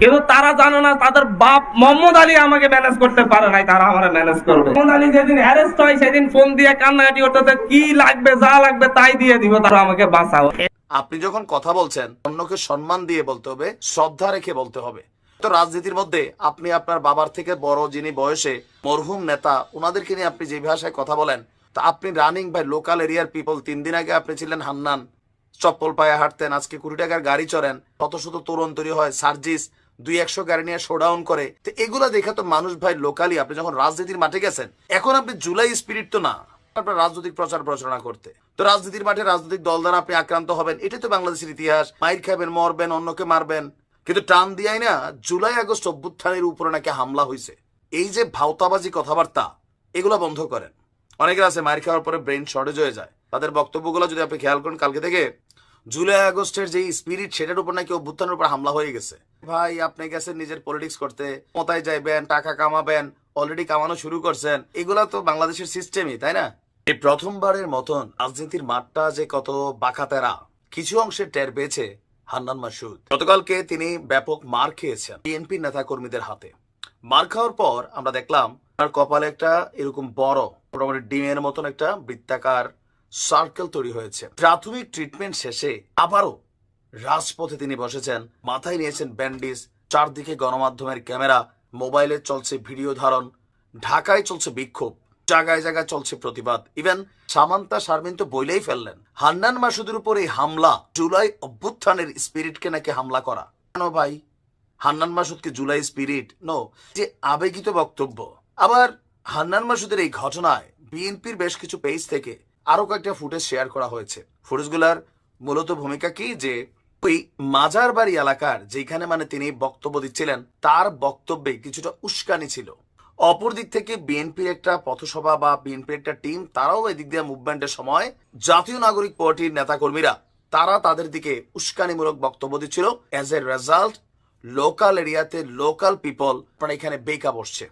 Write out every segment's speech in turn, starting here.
কিন্তু তারা জানে না তাদের বাপ মোহাম্মদ আলী আমাকে ম্যানেজ করতে পারে নাই, তারা আমার ম্যানেজ করবে। মোহাম্মদ আলী যেদিন অ্যারেস্ট হয়, সেদিন ফোন দিয়ে কান্নাকাটি করতেছে কি লাগবে, যা লাগবে তাই দিয়ে দিব, তারা আমাকে বাঁচাও। আপনি যখন কথা বলছেন, অন্যকে সম্মান দিয়ে বলতে হবে, শ্রদ্ধা রেখে বলতে হবে। তো রাজনীতির মধ্যে আপনি আপনার বাবার থেকে বড় যিনি বয়সে মরহুম নেতা ওনাদেরকে নিয়ে আপনি যে ভাষায় কথা বলেন, তা আপনি রানিং বাই লোকাল এরিয়ার পিপল তিন দিন আগে আপনি ছিলেন হান্নান। চপ্পল পায়ে হাঁটতেন, আজকে কুড়ি টাকার গাড়ি চড়েন, শত শত তরুণ তৈরি হয়, সার্জিস দুই একশো গাড়ি নিয়ে শোডাউন করে। তো এগুলা দেখে তো মানুষ ভাই লোকালি আপনি যখন রাজনীতির মাঠে গেছেন, এখন আপনি জুলাই স্পিরিট তো না, আপনার রাজনৈতিক প্রচার প্রচারণা করতে। তো রাজনীতির মাঠে রাজনৈতিক দল দ্বারা আপনি আক্রান্ত হবেন এটাই তো বাংলাদেশের ইতিহাস। মাইর খাবেন, মরবেন, অন্যকে মারবেন। কিন্তু টান দিয়াই না, জুলাই, আগস্ট অভ্যুত্থানের উপরে নাকি হামলা হয়েছে এই যে ভাওতাবাজি কথাবার্তা, এগুলো বন্ধ করেন। অনেকের আছে মাইর খাওয়ার পরে ব্রেন শর্টেজ হয়ে যায়। তাদের বক্তব্যগুলো যদি আপনি খেয়াল করেন, কালকে থেকে জুলাই আগস্টের যে স্পিরিট, সেটার উপর নাকি অভ্যুত্থানের উপর হামলা হয়ে গেছে। ভাই, আপনি গেছেন নিজের পলিটিক্স করতে। ক্ষমতায় যাইবেন, টাকা কামাবেন অলরেডি কামানো শুরু করছেন। এগুলা তো বাংলাদেশের সিস্টেমই তাই না? এই প্রথমবারের মতন রাজনীতির মাঠটা যে কত বাঁকাতেরা, কিছু অংশে টের পেয়েছে হান্নান মাসুদ। গতকালকে তিনি ব্যাপক মার খেয়েছেন বিএনপি নেতা কর্মীদের হাতে। মার খাওয়ার পর আমরা দেখলাম, তার কপালে একটা এরকম বড়, মোটামুটি ডিমের মতন একটা বৃত্তাকার সার্কেল তৈরি হয়েছে। প্রাথমিক ট্রিটমেন্ট শেষে আবারও রাজপথে তিনি বসেছেন। মাথায় নিয়েছেন ব্যান্ডিজ, চারদিকে গণমাধ্যমের ক্যামেরা, মোবাইলে চলছে ভিডিও ধারণ, ঢাকায় চলছে বিক্ষোভ, জায়গায় জায়গায় চলছে প্রতিবাদ। ইভেন সামান্তা শারমিন তো বইলেই ফেললেন। হান্নান মাসুদের উপর এই হামলা জুলাই অভ্যুত্থানের স্পিরিটকে নাকি হামলা করা। কেন ভাই? হান্নান মাসুদকে জুলাই স্পিরিট? নো, যে আবেগিত বক্তব্য। আবার হান্নান মাসুদের এই ঘটনায় বিএনপির বেশ কিছু পেজ থেকে আরও কয়েকটা ফুটেজ শেয়ার করা হয়েছে। ফুটেজগুলার মূলত ভূমিকা কি? যে ওই মাজার বাড়ি এলাকার যেখানে মানে তিনি বক্তব্য দিচ্ছিলেন, তার বক্তব্যে কিছুটা উস্কানি ছিল। অপর দিক থেকে বিএনপির একটা পথসভা বা বিএনপির একটা টিম তারাও এদিক দিয়ে মুভমেন্টের সময় জাতীয় নাগরিক পার্টির নেতাকর্মীরা, তারা তাদের দিকে উস্কানিমূলক বক্তব্য দিচ্ছিল। অ্যাজ এ রেজাল্ট লোকাল এরিয়াতে লোকাল পিপল আপনার এখানে বেকা বসছে।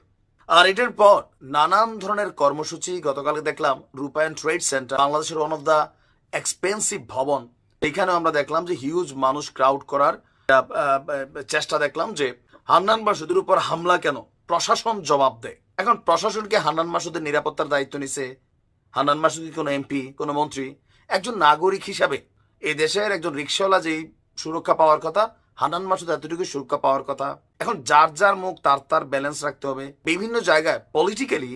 আর এটার পর নানান ধরনের কর্মসূচি গতকালকে দেখলাম রূপায়ণ ট্রেড সেন্টার বাংলাদেশের ওয়ান অফ দ্য এক্সপেন্সিভ ভবন। এখানেও আমরা দেখলাম যে হিউজ মানুষ ক্রাউড করার চেষ্টা দেখলাম যে হান্নান মাসুদের উপর হামলা কেন? প্রশাসন জবাব দেয়। এখন প্রশাসনকে হান্নান মাসুদের নিরাপত্তার দায়িত্ব নিছে হান্নান মাসুদ কোনো এমপি, কোনো মন্ত্রী? একজন নাগরিক হিসাবে এ দেশের একজন রিক্সাওয়ালা যেই সুরক্ষা পাওয়ার কথা, হান্নান মাসুদ এতটুকু সুরক্ষা পাওয়ার কথা এখন যার যার মুখ, তার তার ব্যালেন্স রাখতে হবে। বিভিন্ন জায়গায় পলিটিক্যালি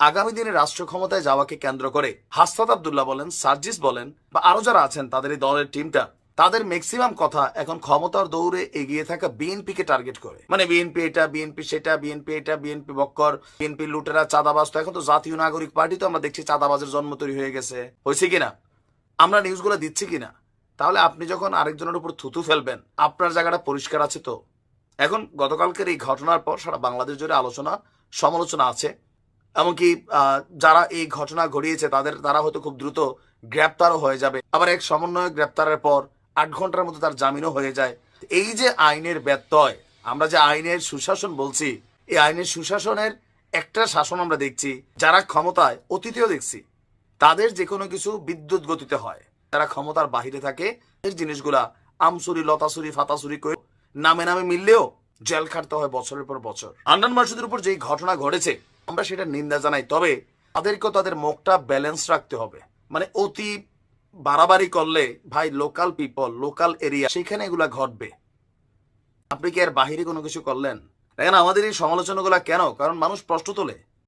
আগামী দিনে রাষ্ট্র ক্ষমতায় যাওয়াকে কেন্দ্র করে হাসনাত আবদুল্লাহ বলেন, সার্জিস বলেন, বা আরও যারা আছেন, তাদের এই দলের টিমটা তাদের ম্যাক্সিমাম কথা এখন ক্ষমতার দৌড়ে এগিয়ে থাকা বিএনপি কে টার্গেট করে। মানে বিএনপি এটা, বিএনপি সেটা, বিএনপি এটা, বিএনপি বক্কর, বিএনপি লুটেরা, চাঁদাবাজ তো এখন তো জাতীয় নাগরিক পার্টি তো আমরা দেখছি চাঁদাবাজের জন্ম তৈরি হয়ে গেছে। হয়েছে কিনা? আমরা নিউজগুলো দিচ্ছি কিনা? তাহলে আপনি যখন আরেকজনের উপর থুতু ফেলবেন, আপনার জায়গাটা পরিষ্কার আছে তো? এখন গতকালকের এই ঘটনার পর সারা বাংলাদেশ জুড়ে আলোচনা, সমালোচনা আছে। এমনকি যারা এই ঘটনা ঘটিয়েছে, তাদের, তারা হয়তো খুব দ্রুত গ্রেপ্তারও হয়ে যাবে। আবার এক সমন্বয় গ্রেপ্তারের পর আট ঘণ্টার মধ্যে তার জামিনও হয়ে যায়। এই যে আইনের ব্যত্যয়, আমরা যে আইনের সুশাসন বলছি, এই আইনের সুশাসনের একটা শাসন আমরা দেখছি, যারা ক্ষমতায়, অতীতেও দেখছি, তাদের যে কোনো কিছু বিদ্যুৎ গতিতে হয়। তারা ক্ষমতার বাহিরে থাকে এই জিনিসগুলা আমসুরি, লতাসুরি, ফাতাসুরি করে নামে নামে মিললেও জেল খাটতে হয় বছরের পর বছর। আন্নান মাসুদের উপর যেই ঘটনা ঘটেছে, আমরা সেটা নিন্দা জানাই, তবে তাদেরকেও তাদের মুখটা ব্যালেন্স রাখতে হবে। মানে অতি বাড়াবাড়ি করলে, ভাই লোকাল পিপল লোকাল এরিয়া সেখানে এগুলা ঘটবে। আপনি কি আর বাহিরে কোনো কিছু করলেন? দেখেন, আমাদের এই সমালোচনাগুলো কেন? কারণ মানুষ প্রশ্ন তোলে।